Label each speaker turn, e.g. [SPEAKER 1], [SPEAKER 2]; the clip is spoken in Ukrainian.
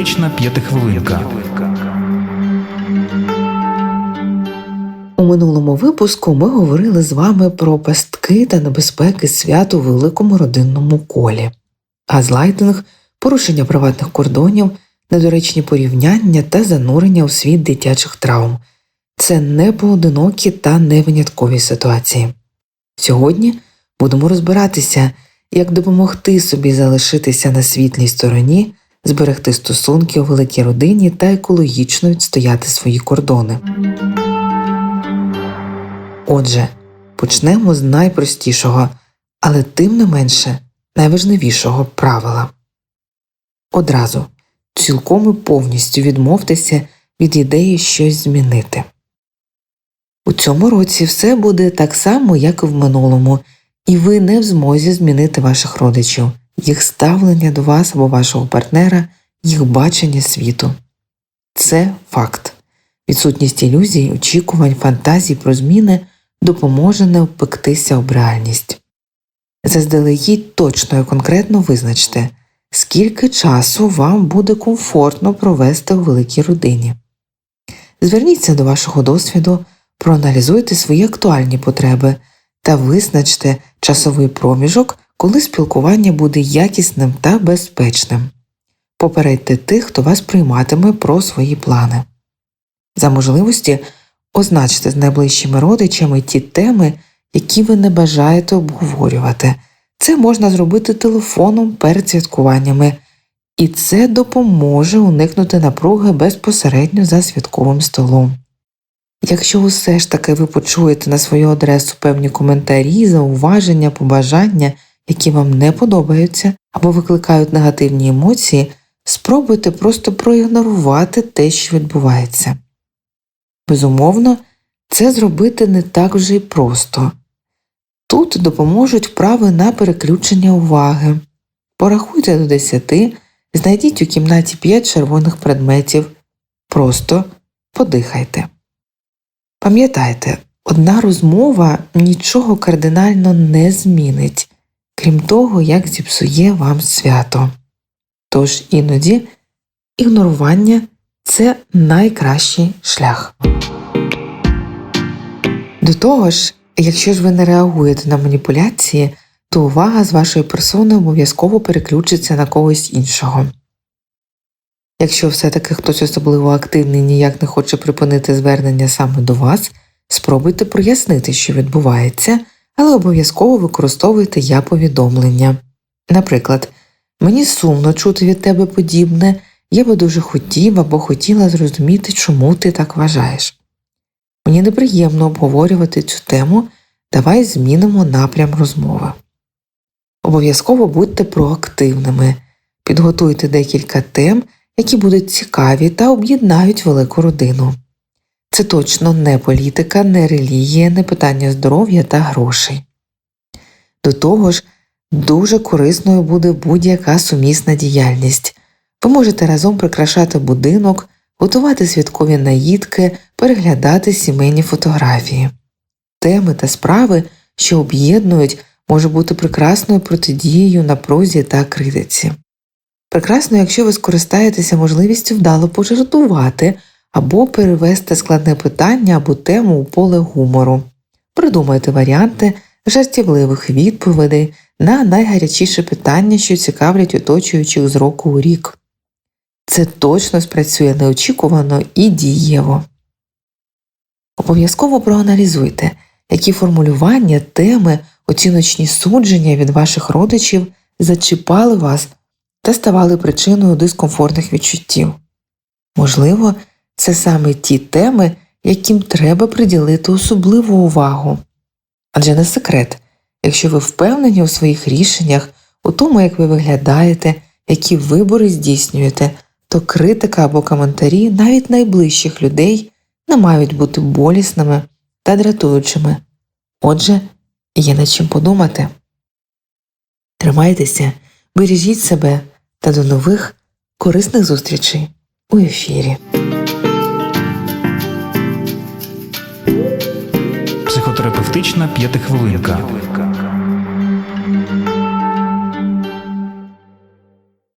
[SPEAKER 1] Психотерапевтична п'ятихвилинка.
[SPEAKER 2] У минулому випуску ми говорили з вами про пастки та небезпеки свят у великому родинному колі, газлайтинг, порушення приватних кордонів, недоречні порівняння та занурення у світ дитячих травм. Це не поодинокі та не виняткові ситуації. Сьогодні будемо розбиратися, як допомогти собі залишитися на світлій стороні, зберегти стосунки у великій родині та екологічно відстояти свої кордони. Отже, почнемо з найпростішого, але тим не менше найважливішого правила. Одразу цілком і повністю відмовтеся від ідеї щось змінити. У цьому році все буде так само, як і в минулому, і ви не в змозі змінити ваших родичів, їх ставлення до вас або вашого партнера, їх бачення світу. Це факт. Відсутність ілюзій, очікувань, фантазій про зміни допоможе не впектися об реальність. Заздалегідь точно і конкретно визначте, скільки часу вам буде комфортно провести у великій родині. Зверніться до вашого досвіду, проаналізуйте свої актуальні потреби та визначте часовий проміжок, коли спілкування буде якісним та безпечним. Попередьте тих, хто вас прийматиме про свої плани. За можливості означте з найближчими родичами ті теми, які ви не бажаєте обговорювати. Це можна зробити телефоном перед святкуваннями, і це допоможе уникнути напруги безпосередньо за святковим столом. Якщо усе ж таки ви почуєте на свою адресу певні коментарі, зауваження, побажання, які вам не подобаються або викликають негативні емоції, спробуйте просто проігнорувати те, що відбувається. Безумовно, це зробити не так вже й просто. Тут допоможуть вправи на переключення уваги. Порахуйте до 10, знайдіть у кімнаті 5 червоних предметів. Просто подихайте. Пам'ятайте, одна розмова нічого кардинально не змінить, крім того, як зіпсує вам свято. Тож іноді ігнорування це найкращий шлях. До того ж, якщо ж ви не реагуєте на маніпуляції, то увага з вашої персони обов'язково переключиться на когось іншого. Якщо все-таки хтось особливо активний ніяк не хоче припинити звернення саме до вас, спробуйте прояснити, що відбувається, але обов'язково використовуйте я повідомлення. Наприклад, мені сумно чути від тебе подібне, я би дуже хотів або хотіла зрозуміти, чому ти так вважаєш. Мені неприємно обговорювати цю тему, давай змінимо напрям розмови. Обов'язково будьте проактивними, підготуйте декілька тем, які будуть цікаві та об'єднають велику родину. Це точно не політика, не релігія, не питання здоров'я та грошей. До того ж, дуже корисною буде будь-яка сумісна діяльність. Ви можете разом прикрашати будинок, готувати святкові наїдки, переглядати сімейні фотографії. Теми та справи, що об'єднують, може бути прекрасною протидією напрузі та критиці. Прекрасно, якщо ви скористаєтеся можливістю вдало пожартувати або перевести складне питання або тему у поле гумору. Придумайте варіанти жартівливих відповідей на найгарячіше питання, що цікавлять оточуючих з року у рік. Це точно спрацює неочікувано і дієво. Обов'язково проаналізуйте, які формулювання, теми, оціночні судження від ваших родичів зачіпали вас та ставали причиною дискомфортних відчуттів. Можливо, це саме ті теми, яким треба приділити особливу увагу. Адже не секрет, якщо ви впевнені у своїх рішеннях, у тому, як ви виглядаєте, які вибори здійснюєте, то критика або коментарі навіть найближчих людей не мають бути болісними та дратуючими. Отже, є над чим подумати. Тримайтеся, бережіть себе та до нових корисних зустрічей у ефірі.
[SPEAKER 1] Психотерапевтична п'ятихвилинка.